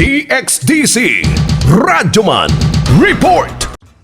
DXDC Radyoman Report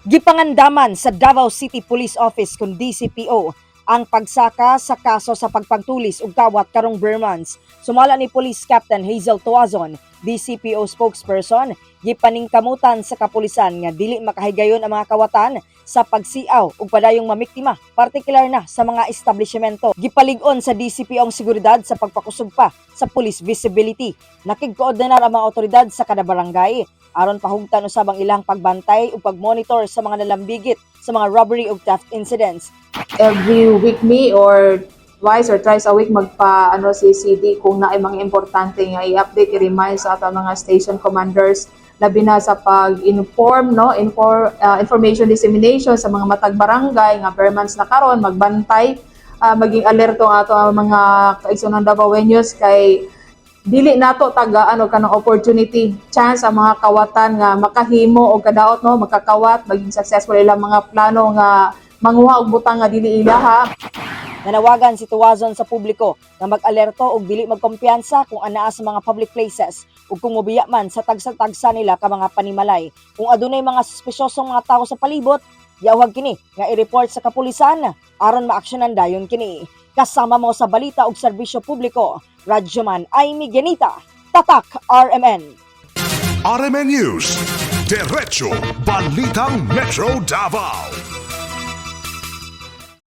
Gipangandaman sa Davao City Police Office kung DCPO ang pagsaka sa kaso sa pagpangtulis ug kawat karong Burmans. Sumala ni Police Captain Hazel Tuazon, DCPO spokesperson, gipaningkamutan sa kapulisan nga dili makahigayon ang mga kawatan sa pagsiaw ug padayong mamiktima, partikular na sa mga establishmento. Gipalig-on sa DCPO ang seguridad sa pagpakusog pa sa police visibility. Nakigkoordinar ang mga otoridad sa kada barangay aron pahugtan usab ang ilang pagbantay ug pagmonitor sa mga nalambigit sa mga robbery ug theft incidents. every week me or twice or thrice a week magpa ano si CD kung naay mga importante nga i-update i-remind sa ato mga station commanders labi na sa pag-inform no inform uh, information dissemination sa mga matag barangay nga per months na karon magbantay uh, maging alerto ato ang mga kaigsunan Davaoenos kay dili nato taga ano kanang opportunity chance ang mga kawatan nga makahimo og kadaot no makakawat maging successful ilang mga plano nga manguha og butang nga dili ilaha Nanawagan si Tuwazon sa publiko na mag-alerto ug dili magkumpiyansa kung anaa sa mga public places ug kung mobiya man sa tagsa-tagsa nila ka mga panimalay. Kung adunay mga suspisyosong mga tao sa palibot, yawag kini nga i-report sa kapulisan aron maaksyonan dayon kini. Kasama mo sa balita ug serbisyo publiko, Radyoman Aimee Genita, Tatak RMN. RMN News Diretso Balitang Metro Davao